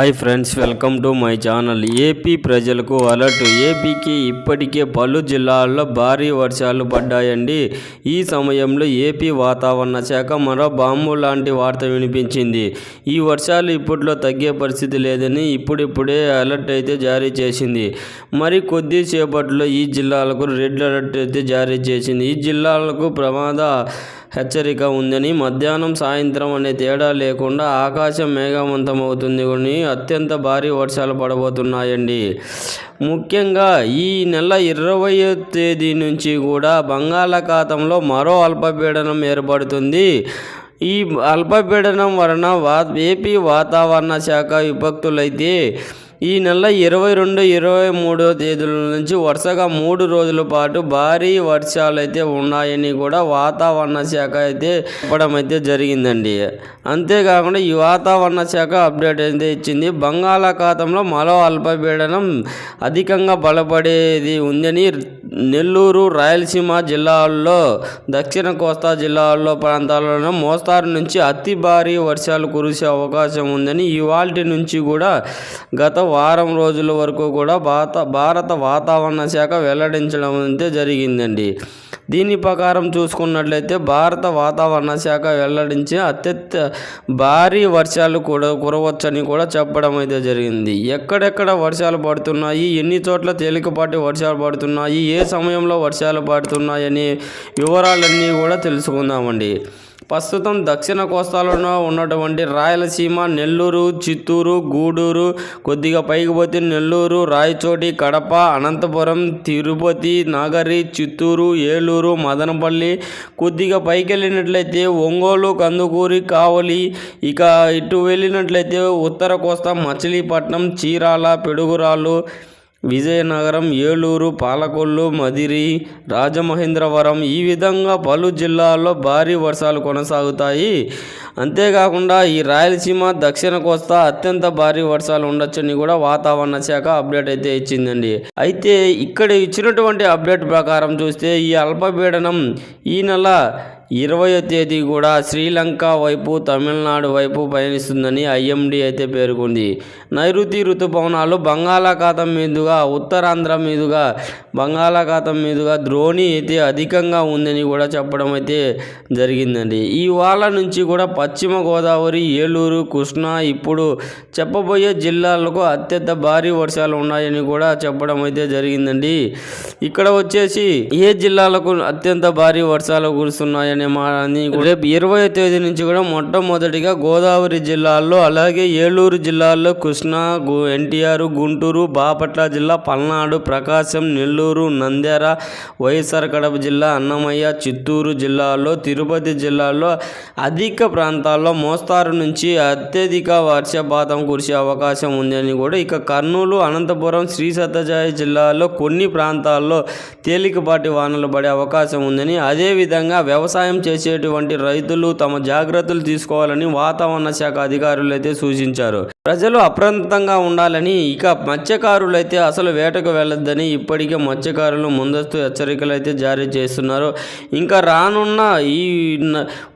Hi friends welcome to my channel AP ప్రజలకు alert ఏపీకి ఇప్పటికే పలు జిల్లాల్లో భారీ వర్షాలు పడ్డాయండి. ఈ సమయంలో ఏపీ వాతావరణ శాఖ మరో బాంబు లాంటి వార్త వినిపించింది. ఈ వర్షాలు ఇప్పట్లో తగ్గే పరిస్థితి లేదని ఇప్పుడిప్పుడే అలర్ట్ అయితే జారీ చేసింది. మరి కొద్దిసేపట్లో ఈ జిల్లాలకు రెడ్ అలర్ట్ అయితే జారీ చేసింది. ఈ జిల్లాలకు ప్రమాద హెచ్చరిక ఉందని మధ్యాహ్నం సాయంత్రం అనే తేడా లేకుండా ఆకాశం మేఘవంతమవుతుంది కొని అత్యంత భారీ వర్షాలు పడబోతున్నాయండి. ముఖ్యంగా ఈ నెల ఇరవై తేదీ నుంచి కూడా బంగాళాఖాతంలో మరో అల్పపీడనం ఏర్పడుతుంది. ఈ అల్పపీడనం వలన వా ఏపీ వాతావరణ శాఖ విభక్తులైతే ఈ నెల ఇరవై రెండు ఇరవై మూడో తేదీల నుంచి వరుసగా మూడు రోజుల పాటు భారీ వర్షాలు అయితే ఉన్నాయని కూడా వాతావరణ శాఖ అయితే చెప్పడం అయితే జరిగిందండి. అంతేకాకుండా ఈ వాతావరణ శాఖ అప్డేట్ అయితే ఇచ్చింది. బంగాళాఖాతంలో మరో అల్పపీడనం అధికంగా బలపడేది ఉందని నెల్లూరు రాయలసీమ జిల్లాల్లో దక్షిణ కోస్తా జిల్లాల్లో ప్రాంతాలలో మోస్తారు నుంచి అతి భారీ వర్షాలు కురిసే అవకాశం ఉందని ఇవాల్టి నుంచి కూడా గత వారం రోజుల వరకు కూడా భారత భారత వాతావరణ శాఖ వెల్లడించడం అయితే జరిగిందండి. దీని ప్రకారం చూసుకున్నట్లయితే భారత వాతావరణ శాఖ వెల్లడించే అత్యంత భారీ వర్షాలు కూడా కురవచ్చని కూడా చెప్పడం అయితే జరిగింది. ఎక్కడెక్కడ వర్షాలు పడుతున్నాయి ఎన్ని చోట్ల తేలికపాటి వర్షాలు పడుతున్నాయి ఏ సమయంలో వర్షాలు పడుతున్నాయని వివరాలన్నీ కూడా తెలుసుకుందామండి. ప్రస్తుతం దక్షిణ కోస్తాలో ఉన్నటువంటి రాయలసీమ నెల్లూరు చిత్తూరు గూడూరు కొద్దిగా పైకి పోతే నెల్లూరు రాయచోటి కడప అనంతపురం తిరుపతి నగరి చిత్తూరు ఏలూరు మదనపల్లి కొద్దిగా పైకి వెళ్ళినట్లయితే ఒంగోలు కందుకూరి కావలి ఇక ఇటు వెళ్ళినట్లయితే ఉత్తర కోస్తా మచిలీపట్నం చీరాల పిడుగురాళ్ళు విజయనగరం ఏలూరు పాలకొల్లు మదిరి రాజమహేంద్రవరం ఈ విధంగా పలు జిల్లాల్లో భారీ వర్షాలు కొనసాగుతాయి. అంతేకాకుండా ఈ రాయలసీమ దక్షిణ కోస్తా అత్యంత భారీ వర్షాలు ఉండొచ్చని కూడా వాతావరణ శాఖ అప్డేట్ అయితే ఇచ్చిందండి. అయితే ఇక్కడ ఇచ్చినటువంటి అప్డేట్ ప్రకారం చూస్తే ఈ అల్పపీడనం ఈ నెల ఇరవయో తేదీ కూడా శ్రీలంక వైపు తమిళనాడు వైపు పయనిస్తుందని ఐఎండి అయితే పేర్కొంది. నైరుతి ఋతుపవనాలు బంగాళాఖాతం మీదుగా ఉత్తరాంధ్ర మీదుగా బంగాళాఖాతం మీదుగా ద్రోణి అయితే అధికంగా ఉందని కూడా చెప్పడం అయితే జరిగిందండి. ఇవాళ నుంచి కూడా పశ్చిమ గోదావరి ఏలూరు కృష్ణా ఇప్పుడు చెప్పబోయే జిల్లాలకు అత్యంత భారీ వర్షాలు ఉన్నాయని కూడా చెప్పడం అయితే జరిగిందండి. ఇక్కడ వచ్చేసి ఏ జిల్లాలకు అత్యంత భారీ వర్షాలు కురుస్తున్నాయని మా రేపు ఇరవై తేదీ నుంచి కూడా మొట్టమొదటిగా గోదావరి జిల్లాల్లో అలాగే ఏలూరు జిల్లాల్లో కృష్ణా ఎన్టీఆర్ గుంటూరు బాపట్ల జిల్లా పల్నాడు ప్రకాశం నెల్లూరు నంద్యాల వైఎస్ఆర్ కడప జిల్లా అన్నమయ్య చిత్తూరు జిల్లాల్లో తిరుపతి జిల్లాల్లో అధిక ప్రాంతాల్లో మోస్తారు నుంచి అత్యధిక వర్షపాతం కురిసే అవకాశం ఉందని కూడా ఇక కర్నూలు అనంతపురం శ్రీ సత్యజాయ జిల్లాలో కొన్ని ప్రాంతాల్లో తేలికపాటి వానలు పడే అవకాశం ఉందని అదేవిధంగా వ్యవసాయ చేసేటువంటి రైతులు తమ జాగ్రత్తలు తీసుకోవాలని వాతావరణ శాఖ అధికారులు అయితే సూచించారు. ప్రజలు అప్రమత్తంగా ఉండాలని ఇక మత్స్యకారులైతే అసలు వేటకు వెళ్ళొద్దని ఇప్పటికే మత్స్యకారులు ముందస్తు హెచ్చరికలు అయితే జారీ చేస్తున్నారు. ఇంకా రానున్న ఈ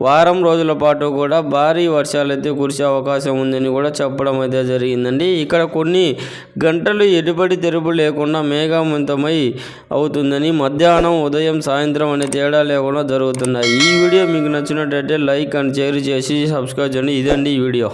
వారం రోజుల పాటు కూడా భారీ వర్షాలు అయితే కురిసే అవకాశం ఉందని కూడా చెప్పడం అయితే జరిగిందండి. ఇక్కడ కొన్ని గంటలు ఎటుబడి తెరుపు లేకుండా మేఘావంతమై అవుతుందని మధ్యాహ్నం ఉదయం సాయంత్రం అనే తేడా లేకుండా జరుగుతున్నాయి. ఈ వీడియో మీకు నచ్చినట్టయితే లైక్ అండ్ షేర్ చేసి సబ్స్క్రైబ్ చేయండి. ఇదండి ఈ వీడియో.